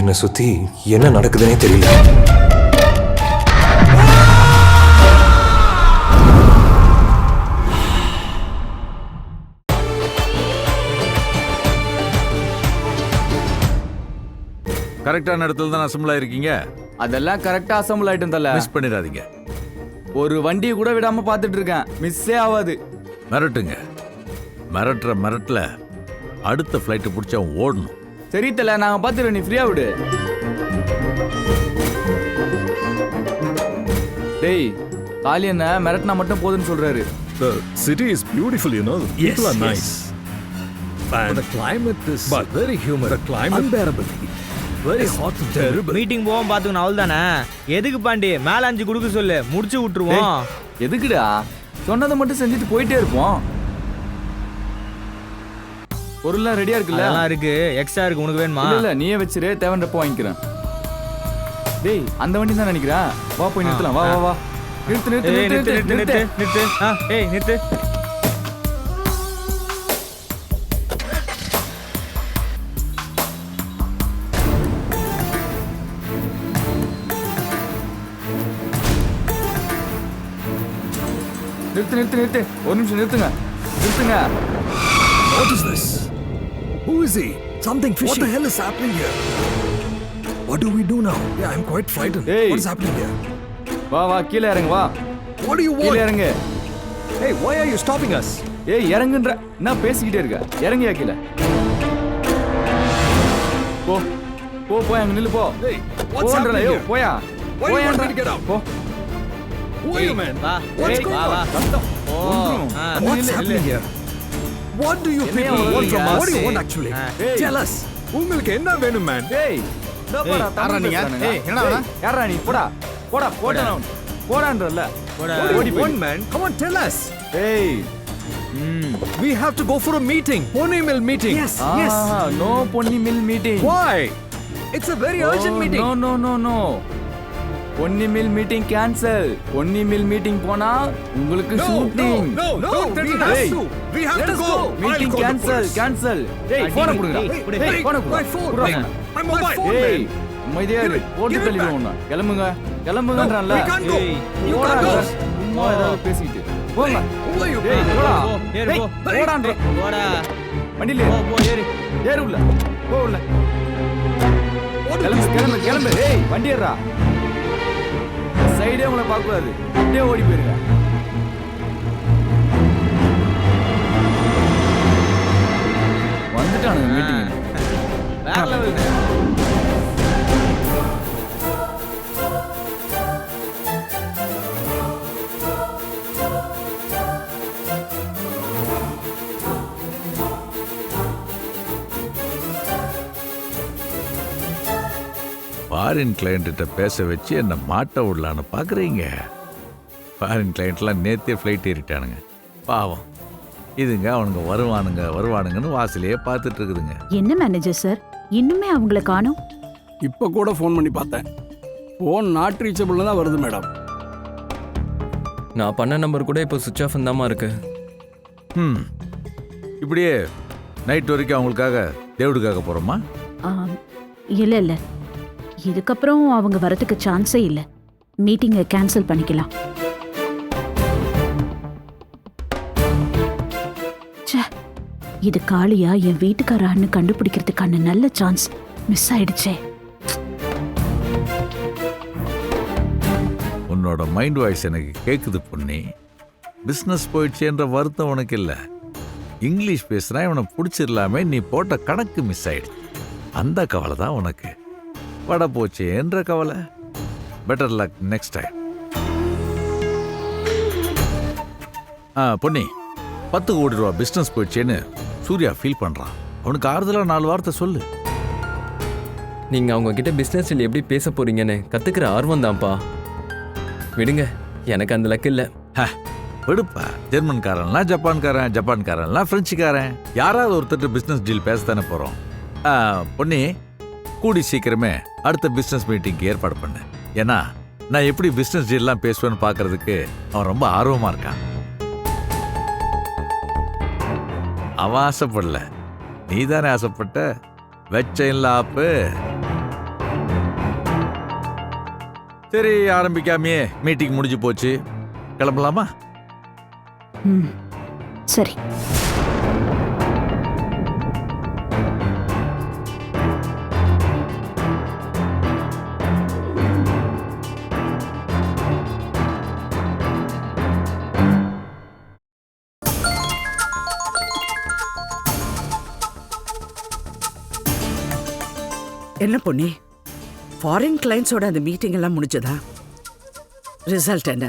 என்னை சுத்தி என்ன நடக்குதுன்னே தெரியல. கரெக்டான இடத்துல தான் அசம்பிள் ஆயிருக்கீங்க? அதெல்லாம் கரெக்டா அசம்பிள் ஆயிட்டும் தல. மிஸ் பண்ணிடாதீங்க. ஒரு வண்டியை கூட விடாம பார்த்துட்டு இருக்கேன். மிஸ்ஸே ஆகாது மிரட்டுங்க. மிரட்டுற மிரட்டல அடுத்த ஃப்ளைட்டு பிடிச்சா அவன் ஓடணும். சரி தல நாங்க பார்த்துறோம் நீ ஃப்ரீயா விடு டேய் காளி என்ன மிரட்டினா மட்டும் போதுன்னு சொல்றாரு The city is beautiful, you know. The people are nice. And The climate is But very humid. the climate- unbearable. Very hot terrible. Meeting போவோம் பாத்துக்கணும் அவள் தானே எதுக்கு பாண்டி மேல அஞ்சு கொடுக்க சொல்லு முடிச்சு விட்டுருவோம் எதுக்குடா சொன்னதை மட்டும் செஞ்சுட்டு போயிட்டே இருப்போம் பொருள்லாம் ரெடியா இருக்குல்ல? அதெல்லாம் இருக்கு. எக்ஸ்ட்ரா இருக்கு. உனக்கு வேணுமா? இல்ல நீயே வச்சிரு. தேவைன்றப்போ வாங்கிக்கிறேன். டேய் அந்த வண்டி தான் நினைக்கிறேன் வா போய் நிறுத்தலாம். வா வா வா. நிறுத்து நிறுத்து ஏய் நிறுத்து நிறுத்து நிறுத்து. நிறுத்து. ஆ ஏய் நிறுத்து. நிறுத்து நிறுத்து நிறுத்து. ஒரு நிமிஷம் நிறுத்துங்க. நிறுத்துங்க. What is this? Who is he? Something What fishy. the hell is happening here? What do we do now? Yeah, I'm quite frightened. Hey. What is happening here? வா வா கீழே இறங்கு வா What do you கீழே want? இறங்கு Hey, why are you stopping us? ஏய் இறங்குன்ற என்ன பேசிக்கிட்டே இருக்க இறங்கியா கீழே போ போ போய் அங்க நில்லு போ Hey, what's போன்றல happening யோ here? போயா Why do you want me to get out? போ Who are you, man? What's ஏய், going on? What's happening here? What do you என்னையா people want from வரீங்க? us? What do you Hey. want actually? Ah. Hey. Tell us. உங்களுக்கு என்ன வேணும் man போடா, தமிழ் நீங்க? பேசுறானுங்க. ஏய், என்னடா டேய், யார்றா நீ போடா போடா போடா நான் போடான்றல்ல போடா. ஓடி you போய் want, man? Come on, tell us. டேய் ம் We have to go for a meeting. Pony mill meeting. Yes, Aha no Ponni mill meeting Why? It's a very urgent meeting. No no no no Ponni mill meeting cancel Ponni mill meeting போனா உங்களுக்கு shooting meeting cancel. Cancel டேய் போன டேய், கொடுங்கடா. டேய், டேய் போன phone, டேய். அமைதியா இரு போட்டு give it தள்ளி back. ஒண்ணு. கிளம்புங்க. ஏய் You போடா. சும்மா ஏதாவது பேசிட்டு போங்க? டேய்? போடா. ஏறு, டேய், போ. போடான்ற போடா. வண்டியில. போ போ ஏறு. ஏறு உள்ள. போ உள்ள. கிளம்பு கிளம்பு கிளம்பு. ஏய் வண்டி ஏறா சைடே உங்களை பார்க்கக்கூடாது. அப்படியே ஓடி போயிருங்க. ஃபாரின் கிளைண்ட்ட பேச வச்சு என்ன மாட்ட விடலான்னு பார்க்குறீங்க ஃபாரின் கிளைண்ட்லாம் நேத்தே ஃப்ளைட் ஏறிட்டானுங்க. பாவம். இதுங்க அவனுங்க வருவானுங்க வருவானுங்கன்னு வாசலையே பார்த்துட்டு இருக்குதுங்க. என்ன மேனேஜர் சார் இன்னுமே அவங்கள காணோம். இப்போ கூட ஃபோன் பண்ணி பார்த்தேன். ஃபோன் நாட் ரீச்சபிள் தான் வருது மேடம் நான் பண்ண நம்பர் கூட இப்போ சுவிச் ஆஃப் தாம்மா இருக்கு. ம் இப்படியே நைட் வரைக்கும் அவங்களுக்காக தேவடுக்காக போகிறோமா இல்ல இல்ல. இதுக்கப்புறம் அவங்க வரத்துக்கு சான்ஸே இல்லை. மீட்டிங்கை கேன்சல் பண்ணிக்கலாம். ச்சே இது காளியா என் வீட்டுக்காரான்னு கண்டுபிடிக்கிறதுக்கான நல்ல சான்ஸ். மிஸ் ஆயிடுச்சே. உன்னோட மைண்ட் வாய்ஸ் எனக்கு கேட்குது பொண்ணி பிஸ்னஸ் போயிடுச்சேன்ற வருத்தம் உனக்கு இல்லை. இங்கிலீஷ் பேசுனா இவனை பிடிச்சிடலாமே நீ போட்ட கணக்கு மிஸ் ஆயிடுச்சு. அந்த கவலை தான் உனக்கு. வட போச்சேன்ற கவலை. பெட்டர் லக் நெக்ஸ்ட் டைம் ஆ பொன்னி பத்து கோடி ரூபா பிஸ்னஸ் போயிடுச்சேன்னு சூர்யா ஃபீல் பண்ணுறான் அவனுக்கு ஆறுதலாக நாலு வார்த்தை சொல்லு. நீங்க அவங்க கிட்ட பிசினஸ் எப்படி பேச போறீங்கன்னு கத்துக்கிற ஆர்வம் தான்ப்பா. விடுங்க எனக்கு அந்த லக்கு இல்ல. விடுப்பா. ஜெர்மன்காரன்லாம் ஜப்பான்காரன் ஜப்பான்காரன்லாம் பிரெஞ்சுக்காரன் யாராவது ஒருத்தர் பிஸ்னஸ் டீல் பேச தானே போகிறோம் பொன்னி கூடி சீக்கிரமே அடுத்த பிஸ்னஸ் மீட்டிங்க்கு ஏற்பாடு பண்ணு. ஏன்னா நான் எப்படி பிஸ்னஸ் டீல்லாம் பேசுவேன்னு பார்க்கறதுக்கு அவன் ரொம்ப ஆர்வமாக இருக்கான். அவன் ஆசைப்படல. நீ தானே ஆசைப்பட்ட? வெச்சையில் ஆப்பு சரி ஆரம்பிக்காமையே. மீட்டிங் முடிஞ்சு போச்சு. கிளம்பலாமா? சரி. என்ன பொண்ணி ஃபாரின் கிளைண்ட்ஸோட அந்த மீட்டிங் எல்லாம் முடிஞ்சதா? ரிசல்ட் என்ன?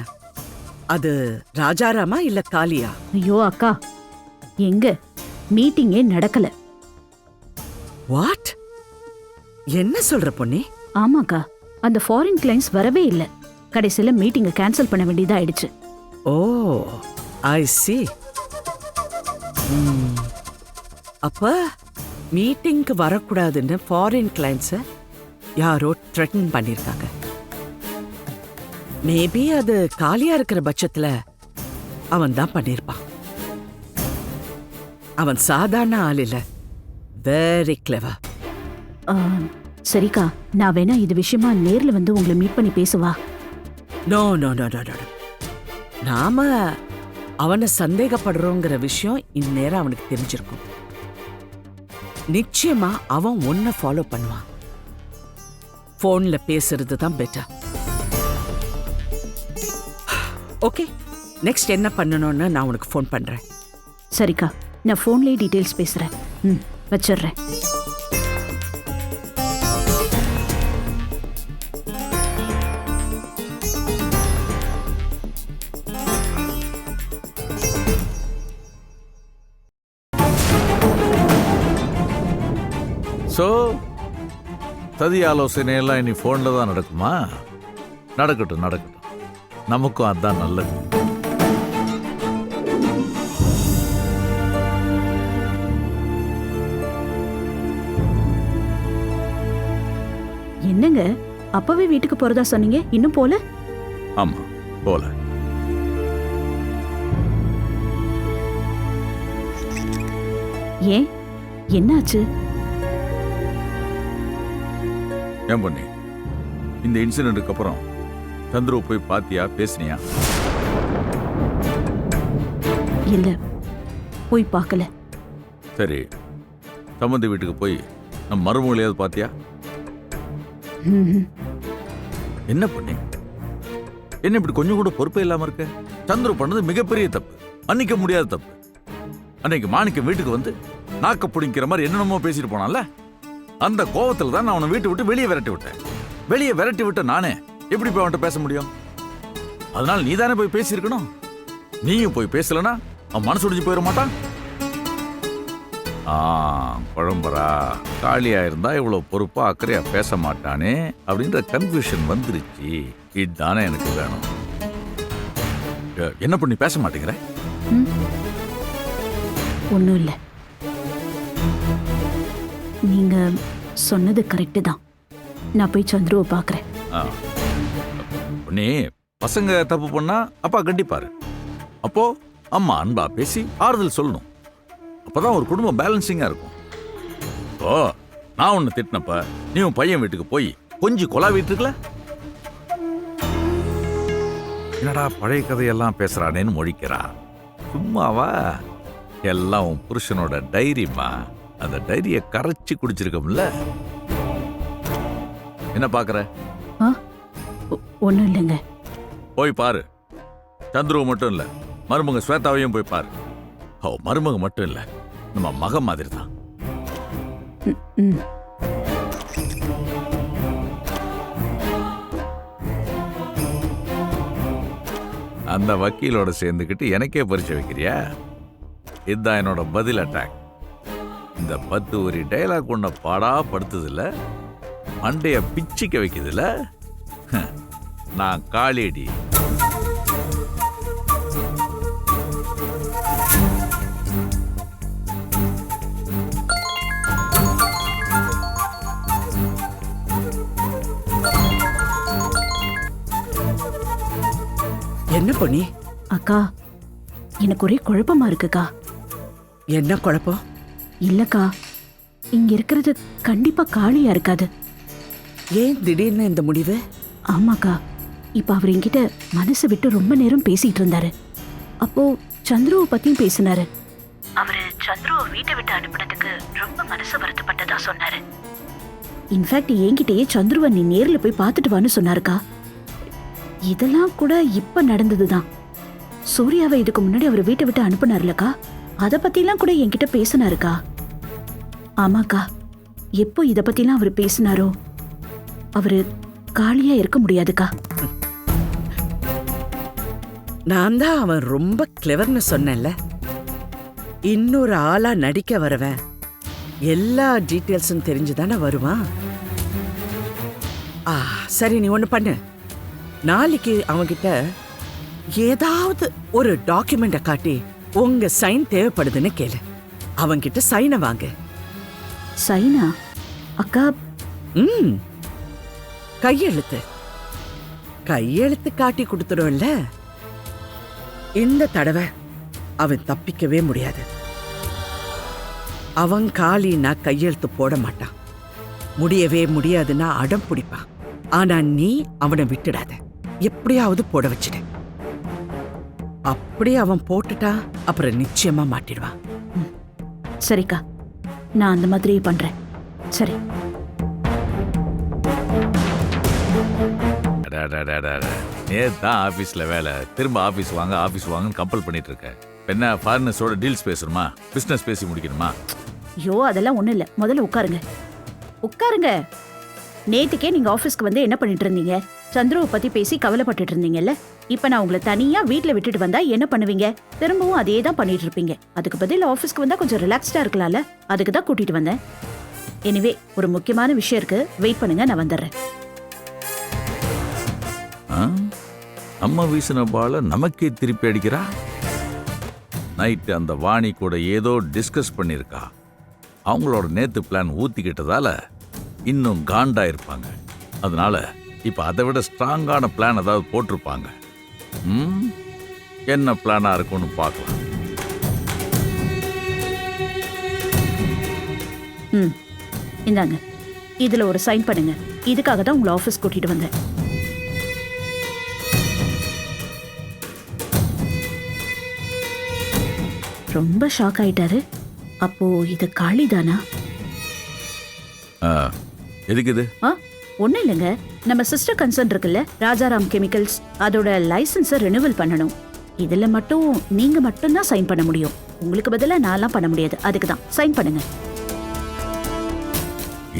அது ராஜாராமா இல்ல காளியா? ஐயோ அக்கா. எங்க? மீட்டிங்கே நடக்கல. வாட் என்ன சொல்ற பொண்ணி ஆமாக்கா. அந்த ஃபாரின் கிளைண்ட்ஸ் வரவே இல்லை. கடைசியில மீட்டிங்கை கேன்சல் பண்ண வேண்டியதா ஆயிடுச்சு. ஓ ஐ சி அப்ப மீட்டிங்க்கு வரக்கூடாதுன்னு ஃபாரின் கிளைண்ட்ஸை யாரோ த்ரெட்டன் பண்ணியிருக்காங்க மேபி அது காலியா இருக்கிற பட்சத்துல அவன் தான் பண்ணியிருப்பான் அவன் சாதாரண ஆள் இல்ல. வெரி கிளவர் சரிக்கா. நான் வேணா இது விஷயமா நேர்ல வந்து உங்களை மீட் பண்ணி பேசுவா? No no no no no நாம அவனை சந்தேகப்படுறோங்கிற விஷயம் இந்நேரம் அவனுக்கு தெரிஞ்சிருக்கும். நிச்சயமா அவன் உன்னை ஃபாலோ பண்ணுவான். ஃபோன்ல பேசுறது தான் பெட்டர் ஓகே நெக்ஸ்ட் என்ன பண்ணணும்னு நான் உனக்கு ஃபோன் பண்றேன். சரிக்கா நான் ஃபோன்லேயே டீட்டெயில்ஸ் பேசுறேன். ம் வச்சிடுறேன். சதி ஆலோசனை எல்லாம் இனி ஃபோனில் தான் நடக்குமா? நடக்கட்டும் நடக்கட்டும். நமக்கும் அதான் நல்லது. என்னங்க? அப்பவே வீட்டுக்கு போறதா சொன்னீங்க? இன்னும் போல? ஆமா போல. ஏன்? என்னாச்சு? ஏன் பண்ணி? இந்த இன்சிடென்ட்டுக்கு அப்புறம் சந்துரு போய் பாத்தியா பேசுனியா? இல்ல போய் பார்க்கல. சரி சம்மந்தி வீட்டுக்கு போய் நம்ம மருமகளையாவது பாத்தியா. என்ன பண்ணி? என்ன இப்படி கொஞ்சம் கூட பொறுப்பே இல்லாம இருக்க? சந்துரு பண்ணது மிகப்பெரிய தப்பு மன்னிக்க முடியாத தப்பு. அன்னைக்கு மாணிக்கம் வீட்டுக்கு வந்து நாக்க பிடிங்கிற மாதிரி என்னென்னமோ பேசிட்டு போனான்ல? அந்த கோவத்துல தான் நான் அவனை வீட்டை விட்டு வெளியே விரட்டி விட்டேன். வெளியே விரட்டி விட்ட நானே எப்படி போய் அவன்கிட்ட பேச முடியும்? அதனால நீ தானே போய் பேசியிருக்கணும்? நீயும் போய் பேசலனா அவன் மனசு உடைஞ்சு போயிட மாட்டான். ஆ குழம்பரா. காலியா இருந்தா இவ்வளவு பொறுப்பா அக்கறையா பேச மாட்டானே அப்படின்ற கன்ஃபியூஷன் வந்துருச்சு. இதுதானே எனக்கு வேணும். என்ன பண்ணி பேச மாட்டேங்கிற? ஒன்றும் இல்லை. நீங்க சொன்னது கரெக்டு தான். நான் போய் சந்துருவை பார்க்குறேன். ஆ. நீ பசங்க தப்பு பண்ணா அப்பா கண்டிப்பாரு. அப்போ அம்மா அன்பா பேசி ஆறுதல் சொல்லணும். அப்பதான் ஒரு குடும்பம் பேலன்சிங்கா இருக்கும். ஓ நான் ஒன்று திட்டினப்ப நீ உன் பையன் வீட்டுக்கு போய் கொஞ்சம் கொலா வீட்டுக்குல என்னடா பழைய கதையெல்லாம் பேசுறானேன்னு மொழிக்கிறா. சும்மாவா? எல்லாம் உன் புருஷனோட டைரிமா அந்த டைரியை கரைச்சி குடிச்சிருக்கோம்ல. என்ன பாக்குற ஒன்றும் இல்லைங்க. போய் பாரு. சந்துருவ மட்டும் இல்ல மருமக ஸ்வேதாவையும் போய் பாரு. அவ மருமக மட்டும் இல்ல நம்ம மக மாதிரி தான் அந்த வக்கீலோட சேர்ந்துக்கிட்டு எனக்கே பரிச்சை வைக்கிறியா? இதுதான் என்னோட பதில் அட்டாக் இந்த பத்து ஒரு டைலாக் உன்னை பாடா படுத்துதில்ல மண்டைய பிச்சிக்க வைக்குதுல்ல ஹம், நான் காளியடி. என்ன பொண்ணி அக்கா எனக்கு ஒரே குழப்பமா இருக்குக்கா. என்ன குழப்பம்? இல்லக்கா இங்க இருக்கிறது கண்டிப்பா காளியா இருக்காது. ஏன் திடீர்னு இந்த முடிவு? ஆமாக்கா இப்ப அவர் என்கிட்ட மனசு விட்டு ரொம்ப நேரம் பேசிட்டு இருந்தாரு. அப்போ சந்துருவை பத்தியும் பேசினாரு. அவரு சந்துருவை வீட்டை விட்டு அனுப்புனதுக்கு ரொம்ப மனசு வருத்தப்பட்டதா சொன்னாரு. இன்ஃபேக்ட் என்கிட்டயே சந்துருவை நீ நேர்ல போய் பார்த்துட்டு வான்னு சொன்னாருக்கா. இதெல்லாம் கூட இப்ப நடந்ததுதான். சூர்யாவை இதுக்கு முன்னாடி அவர் வீட்டை விட்டு அனுப்புனார்லக்கா? அதை பத்திலாம் கூட என்கிட்ட பேசினாருக்கா? ஆமாக்கா. எப்போ இதை பத்திலாம் அவர் பேசினாரோ? அவரு காலியா இருக்க முடியாதுக்கா. நான் தான் அவன் ரொம்ப கிளவர்னு சொன்னேன்ல. இன்னொரு ஆளா நடிக்க வரவன். எல்லா டீட்டெயில்ஸும் தெரிஞ்சுதானே வருவான். ஆ சரி நீ ஒன்று பண்ணு. நாளைக்கு அவன்கிட்ட ஏதாவது ஒரு டாக்குமெண்ட்டை காட்டி உங்க சைன் தேவைப்படுதுன்னு கேளு. அவன்கிட்ட சைனை வாங்க. சைனா? அக்கா. ம். கையெழுத்து. கையெழுத்து காட்டி கொடுத்துரும்ல. இந்த தடவை அவன் தப்பிக்கவே முடியாது. அவன் காலினா கையெழுத்து போட மாட்டான். முடியவே முடியாதுன்னா அடம் பிடிப்பான். ஆனா நீ அவனை விட்டுடாத. எப்படியாவது போட வச்சிடு. அப்படி அவன் போட்டுட்டா அப்புறம் நிச்சயமா மாட்டிடுவான் சரிக்கா நான் அந்த மாதிரி பண்றேன். சரி. நேத்து தான் ஆபீஸ்ல வேலை. திரும்ப ஆபீஸ் வாங்க ஆபீஸ் வாங்கன்னு கம்பல் பண்ணிட்டு இருக்க. இப்ப என்ன ஃபாரினர்ஸோட டீல்ஸ் பேசணுமா? பிசினஸ் பேசி முடிக்கணுமா? ஐயோ அதெல்லாம் ஒண்ணும் இல்ல. முதல்ல உட்காருங்க. உட்காருங்க. நேத்துக்கே நீங்க ஆபீஸ்க்கு வந்து என்ன பண்ணிட்டு இருந்தீங்க? சந்துருவை பத்தி பேசி கவலைப்பட்டுட்டு இருந்தீங்கல்ல? இப்ப நான் உங்களை தனியா வீட்ல விட்டுட்டு வந்தா என்ன பண்ணுவீங்க? திரும்பவும் அதே தான் பண்ணிட்டு இருப்பீங்க. அதுக்கு பதில் ஆபீஸ்க்கு வந்தா கொஞ்சம் ரிலாக்ஸ்டா இருக்கலாம்ல? அதுக்கு தான் கூட்டிட்டு வந்தேன். எனிவே ஒரு முக்கியமான விஷயம் இருக்கு. வெயிட் பண்ணுங்க நான் வந்துடுறேன். அம்மா வீசின பால நமக்கே திருப்பி அடிக்கிறா? நைட்டு அந்த வாணி கூட ஏதோ டிஸ்கஸ் பண்ணியிருக்கா. அவங்களோட நேத்து பிளான் ஊத்திக்கிட்டதால இன்னும் காண்டா இருப்பாங்க. அதனால இப்ப அதை விட ஸ்ட்ராங்கான பிளான் ஏதாவது போட்டிருப்பாங்க. ம்? என்ன பிளானா இருக்கும்னு பார்க்கலாம். ம். இந்தாங்க. இதுல ஒரு சைன் பண்ணுங்க. இதுக்காக தான் உங்களை ஆபீஸ் கூட்டிட்டு வந்தேன். ரொம்ப ஷாக் ஆயிட்டாரு. அப்போ இது காளிதானா? எதுக்கு இது? ஆ ஒன்றும் இல்லைங்க. நம்ம சிஸ்டர் கன்சர்ன் இருக்குல்ல? ராஜாராம் கெமிக்கல்ஸ் அதோட லைசன்ஸை ரெனுவல் பண்ணணும். இதில் மட்டும் நீங்க மட்டும்தான் சைன் பண்ண முடியும். உங்களுக்கு பதிலாக நான்லாம் பண்ண முடியாது. அதுக்கு தான். சைன் பண்ணுங்க.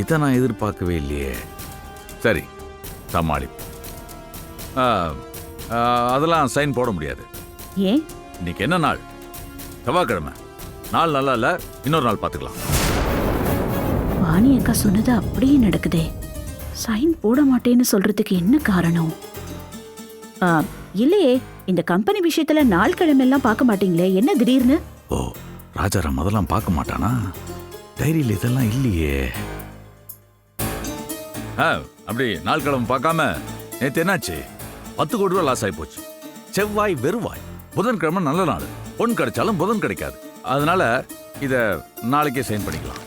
இதை நான் எதிர்பார்க்கவே இல்லையே. சரி சமாளி அதெல்லாம் சைன் போட முடியாது. ஏன்? இன்னைக்கு என்ன நாள்? செவ்வாய்க்கிழமை. நாள் நல்லா இல்ல இன்னொரு நாள் பார்த்துக்கலாம். வாணி அக்கா சொன்னது அப்படியே நடக்குதே. சைன் போட மாட்டேன்னு சொல்றதுக்கு என்ன காரணம்? ஆ, இல்லையே இந்த கம்பெனி விஷயத்துல நாள் கிழமெல்லாம் பார்க்க மாட்டீங்களே என்ன திடீர்னு? ஓ ராஜாராம் அதெல்லாம் பார்க்க மாட்டானா? டைரியில் இதெல்லாம் இல்லையே. ஆ அப்படி நாள் கிழமை பார்க்காம நேற்று என்னாச்சு? பத்து கோடி ரூபா லாஸ் ஆகி போச்சு. செவ்வாய் வெறுவாய். புதன்கிழமை நல்ல நாள். பொன் கிடைச்சாலும் புதன் கிடைக்காது. அதனால இதை நாளைக்கே சைன் பண்ணிக்கலாம்.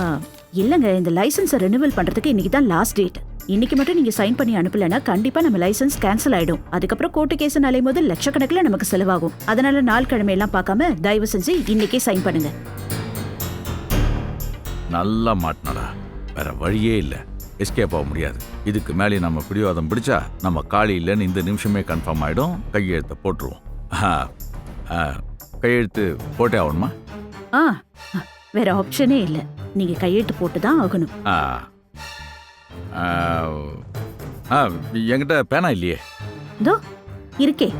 ஆ, இல்லங்க இந்த லைசன்ஸை ரெனுவல் பண்றதுக்கு இன்னைக்கு தான் லாஸ்ட் டேட் இன்னைக்கு மட்டும் நீங்க சைன் பண்ணி அனுப்பலனா கண்டிப்பா நம்ம லைசன்ஸ் கேன்சல் ஆயிடும். அதுக்கப்புறம் கோர்ட்டு கேஸ் அலையும் போது லட்சக்கணக்கில் நமக்கு செலவாகும். அதனால நாள் கிழமையெல்லாம் பார்க்காம தயவு செஞ்சு இன்னைக்கே சைன் பண்ணுங்க. நல்லா மாட்டினடா. வேற வழியே இல்லை. எஸ்கேப் ஆக முடியாது. இதுக்கு மேலே நம்ம பிடிவாதம் பிடிச்சா நம்ம காலி இல்லைன்னு இந்த நிமிஷமே கன்ஃபார்ம் ஆகிடும் கையெழுத்தை போட்டுருவோம். கையெழுத்து போட்டே ஆகணுமா? ஆ வேற ஆப்ஷனே இல்லை. நீங்க கையெழுத்து போட்டு தான் ஆகணும். ஆ. ஆ, ஆ என்கிட்ட பேனா இல்லையே? இதோ இருக்கே.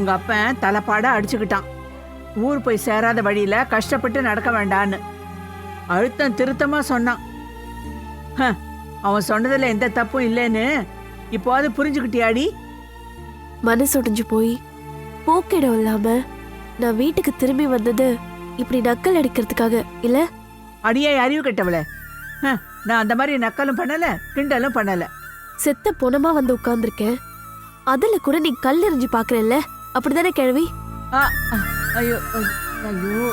உங்க அப்பன் தலைப்பாட அடிச்சுக்கிட்டான். ஊர் போய் சேராத வழியில கஷ்டப்பட்டு நடக்க வேண்டான்னு. அழுத்தம் திருத்தமா சொன்னான். ஹ, அவன் சொன்னதுல எந்த தப்பும் இல்லைன்னு இப்போது புரிஞ்சுக்கிட்டியாடி? மனசு உடைஞ்சு போய் போக்கிடம் இல்லாம நான் வீட்டுக்கு திரும்பி வந்தது இப்படி நக்கல் அடிக்கிறதுக்காக இல்ல? அடியே அறிவு கெட்டவளே. ஹ, நான் அந்த மாதிரி நக்கலும் பண்ணல கிண்டலும் பண்ணல. செத்த பொணமா வந்து உட்கார்ந்திருக்கேன். அதுல கூட நீ கல் எறிஞ்சு பாக்குறல்ல அப்படிதானே கிழவி? ஐயோ ஐயோ, ஐயோ.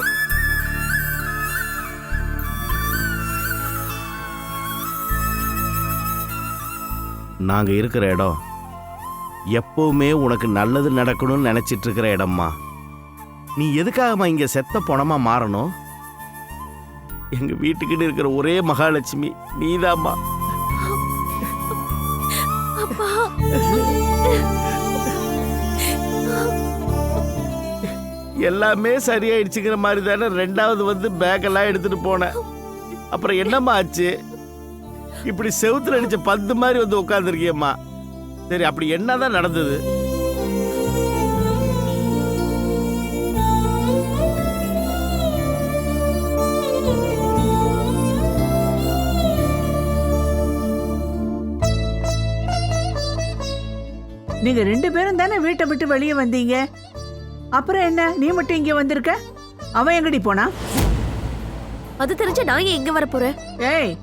நாங்க இருக்கிற இடம் எப்பவுமே உனக்கு நல்லது நடக்கணும்னு நினைச்சிட்டு இருக்கிற இடம்மா. நீ எதுக்காகம்மா இங்க செத்த பணமா மாறணும்? எங்க வீட்டுக்கிட்ட இருக்கிற ஒரே மகாலட்சுமி நீதாம்மா. அப்பா. எல்லாமே சரியாயிடுச்சுங்கிற மாதிரி தானே ரெண்டாவது வந்து பேக்கெல்லாம் எடுத்துட்டு போனேன். அப்புறம் என்னம்மா ஆச்சு? இப்படி செவுத்துல அடிச்ச பந்து மாதிரி வந்து உட்காந்துருக்கியம்மா சரி அப்படி என்னதான் நடந்தது? நீங்க ரெண்டு பேரும் தானே வீட்டை விட்டு வெளியே வந்தீங்க? அப்புறம் என்ன? நீ மட்டும் இங்க வந்திருக்க? அவன் எங்கடி போனா? அது தெரிஞ்ச நான் எங்க வர போறேன்? ஏய்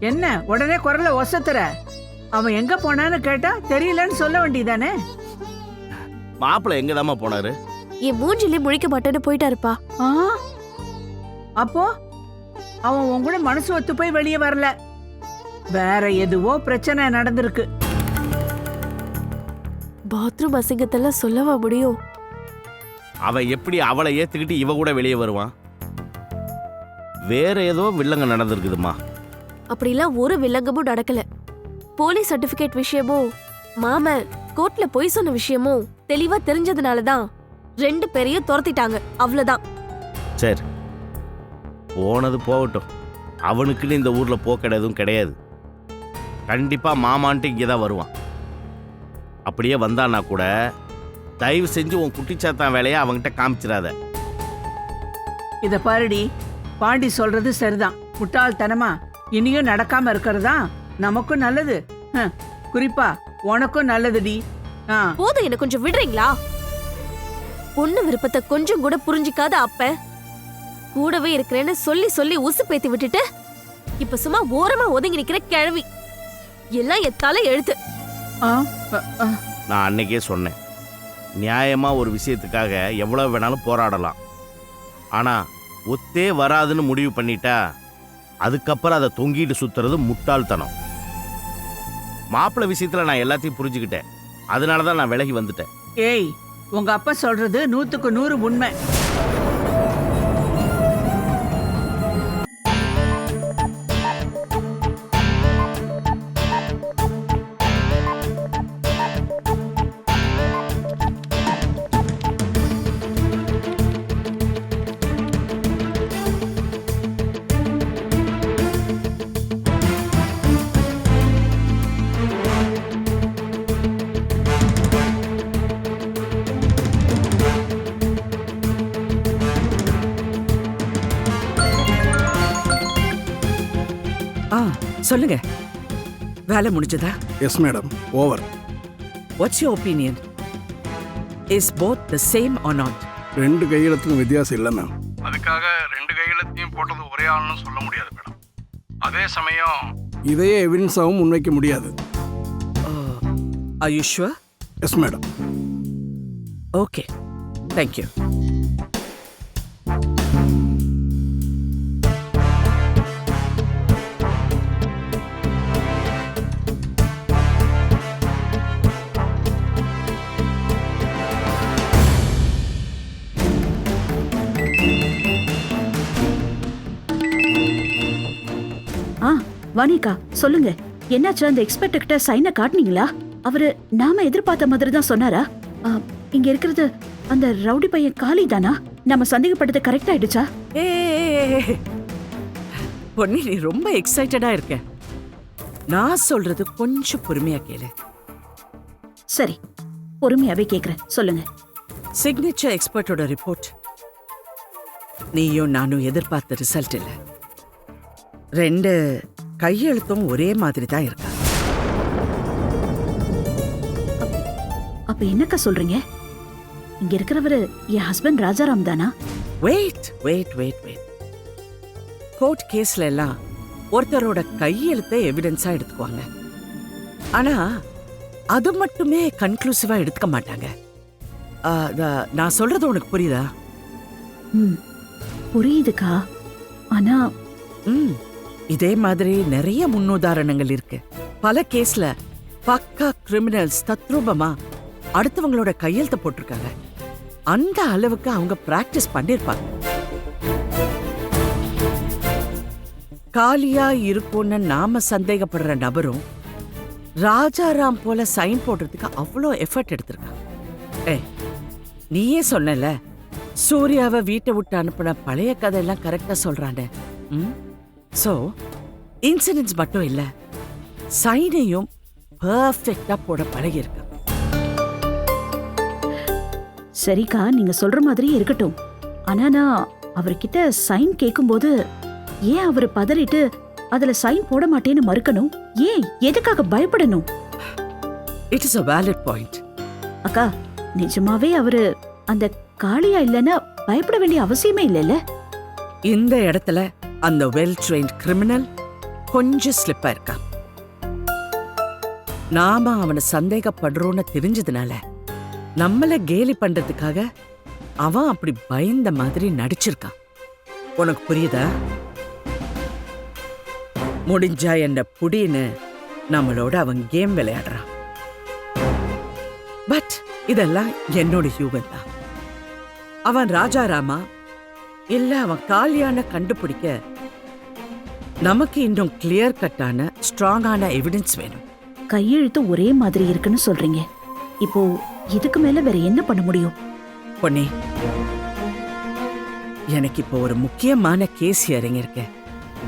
என்ன? உடனே குரல்ல ஒசத்துற. அவன் எங்க போனான்னு கேட்டா தெரியலன்னு சொல்ல வேண்டியதானே? மாப்பிள்ளை எங்கதாம்மா போனாரு? என் மூஞ்சிலே முழிக்க மாட்டேன்னு போயிட்டாருப்பா. ஆ? அப்போ? அவன் உன் கூட மனசு ஒத்து போய் வெளியே வரல. வேற எதுவோ பிரச்சனை நடந்திருக்கு. பாத்ரூம் அசிங்கத்தெல்லாம் சொல்லவா முடியும்? அவன் எப்படி அவளை ஏத்துக்கிட்டு இவ கூட வெளியே வருவான்? வேற ஏதோ வில்லங்க நடந்திருக்குதுமா அப்படிலாம் ஒரு வில்லங்கமும் நடக்கல. போலீஸ் சர்டிபிகேட் விஷயமும் மாமன் கோர்ட்ல பொய் சொன்ன விஷயமும் தெளிவா தெரிஞ்சதுனால தான் ரெண்டு பேரையும் துரத்திட்டாங்க. அவ்வளவுதான். சரி. போனது போகட்டும். அவனுக்குன்னு இந்த ஊர்ல போக்கடை எதுவும் கிடையாது. கண்டிப்பா மாமான்ட்டு இங்கே தான் வருவான். அப்படியே வந்தான்னா கூட தயவு செஞ்சு உன் குட்டிச்சாத்தான் வேலையை அவன்கிட்ட காமிச்சிடாத. இத பாருடி பாண்டி சொல்றது சரிதான். முட்டாள்தனமா இனியும் நடக்காம இருக்கிறதா? நமக்கும் நல்லது. ஹம், குறிப்பா உனக்கும் நல்லதுடி. ஆ. போதும் என்ன கொஞ்சம் விடுறீங்களா? பொண்ணு விருப்பத்தை கொஞ்சம் கூட புரிஞ்சிக்காத அப்ப. கூடவே இருக்கிறேன்னு சொல்லி சொல்லி உசு பேத்தி விட்டுட்டு இப்ப சும்மா ஓரமா ஒதுங்கி நிக்கிற கிழவி. எல்லாம் என் தலை எழுத்து. ஆ, அ, அ. நான் அன்னைக்கே சொன்னேன். நியாயமாக ஒரு விஷயத்துக்காக எவ்வளோ வேணாலும் போராடலாம். ஆனால் ஒத்தே வராதுன்னு முடிவு பண்ணிட்டா அதுக்கப்புறம் அதை தொங்கிட்டு சுற்றுறது முட்டாள்தனம். மாப்பிள்ளை விஷயத்தில் நான் எல்லாத்தையும் புரிஞ்சுக்கிட்டேன். அதனால தான் நான் விலகி வந்துட்டேன். ஏய் உங்க அப்பா சொல்றது நூற்றுக்கு நூறு உண்மை. சொல்லுங்க. வேலை முடிஞ்சதா? Yes madam over what's you opinion is both the same or not ரெண்டு கையெழுத்துக்கும் வித்தியாசம் இல்லை மேம் அதுக்காக ரெண்டு கையெழுத்தையும் போட்டது ஒரே ஆள்னு சொல்ல முடியாது மேடம் அதே சமயம் இதையே எவிடன்ஸாகவும் முன்வைக்க முடியாது. Are you sure yes madam okay thank you Vanika சொல்லுங்க. என்னாச்சு அந்த எக்ஸ்பர்ட் கிட்ட சைனை காட்டுனீங்களா? அவரு நாம எதிர்பார்த்த மாதிரி தான் சொன்னாரா இங்க இருக்கிறது அந்த ரவுடி பையன் காளி தானா நம்ம சந்தேகப்பட்டது கரெக்ட் ஆயிடுச்சா? ஏ பொன்னி நீ ரொம்ப எக்ஸைட்டடா இருக்க. நான் சொல்றது கொஞ்சம் பொறுமையா கேளு. சரி பொறுமையாவே கேக்குறேன். சொல்லுங்க. சிக்னேச்சர் எக்ஸ்பர்ட்டோட ரிப்போர்ட் நீயும் நானும் எதிர்பார்த்த ரிசல்ட் இல்லை. ரெண்டு கையெழுத்தும் ஒரே மாதிரி தான் இருக்கா. அப்ப என்னக்கா சொல்றீங்க? இங்க இருக்கிறவரு என் ஹஸ்பண்ட் ராஜாராம் தானா? Wait wait wait wait court கேஸ்ல எல்லாம் ஒருத்தரோட கையெழுத்தை எவிடன்ஸா எடுத்துக்குவாங்க. ஆனா அது மட்டுமே கன்க்ளூசிவா எடுத்துக்க மாட்டாங்க. நான் சொல்றது உனக்கு புரியுதா? ம் புரியுதுக்கா. ஆனா ம். இதே மாதிரி நிறைய முன்னுதாரணங்கள் இருக்கு. பல கேஸ்ல பக்கா கிரிமினல்ஸ் தத்ரூபமா அடுத்தவங்களோட கையெழுத்த போட்டிருக்காங்க. அந்த அளவுக்கு அவங்க பிராக்டிஸ் பண்ணிருப்பாங்க. காலியா இருக்கும்னு நாம சந்தேகப்படுற நபரும் ராஜாராம் போல சைன் போடுறதுக்கு அவ்வளோ எஃபர்ட் எடுத்திருக்கான் ஏ நீயே சொன்னல சூர்யாவை வீட்டை விட்டு அனுப்புன பழைய கதையெல்லாம் கரெக்டா சொல்றானே. ம்? ஸோ இன்சிடென்ட்ஸ் மட்டும் இல்ல. சைனையும் பர்ஃபெக்டா போட பழகியிருக்கான் சரிக்கா நீங்க சொல்ற மாதிரியே இருக்கட்டும். ஆனா நான் அவர்கிட்ட சைன் கேட்கும்போது ஏன் அவர் பதறிட்டு அதுல சைன் போட மாட்டேன்னு மறுக்கணும்? ஏன்? எதுக்காக பயப்படணும்? It is a valid point அக்கா நிஜமாவே அவரு அந்த காளியா இல்லைன்னா பயப்பட வேண்டிய அவசியமே இல்லைல்ல? இந்த இடத்துல அந்த வெல் ட்ரெயின்ட் கிரிமினல் கொஞ்சம் ஸ்லிப்பா இருக்கான். நாம அவனை சந்தேகப்படுறோம்னு தெரிஞ்சதுனால நம்மள கேலி பண்றதுக்காக அவன் அப்படி பயந்த மாதிரி நடிச்சிருக்கான். உனக்கு புரியுதா? முடிஞ்சா என்ன புடின்னு நம்மளோட அவன் கேம் விளையாடுறான். பட் இதெல்லாம் என்னோட ஹியூமன் தான். அவன் ராஜாராமா இல்ல அவன் காலியான கண்டுபிடிக்க நமக்கு இன்னும் கிளியர் கட்டான ஸ்ட்ராங்கான எவிடன்ஸ் வேணும். கையெழுத்து ஒரே மாதிரி இருக்குன்னு சொல்றீங்க. இப்போ இதுக்கு மேல வேற என்ன பண்ண முடியும்? பொன்னி எனக்கு இப்போ ஒரு முக்கியமான கேஸ் இறங்கியிருக்கேன்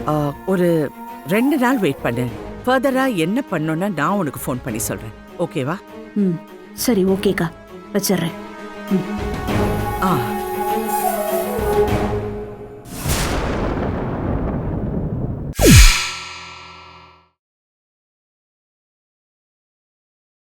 ஆ, ஒரு ரெண்டு நாள் வெயிட் பண்ணு. ஃபர்தரா என்ன பண்ணோன்னா நான் உனக்கு ஃபோன் பண்ணி சொல்றேன். ஓகேவா ம் சரி ஓகேக்கா வச்சிடுறேன். ஆ.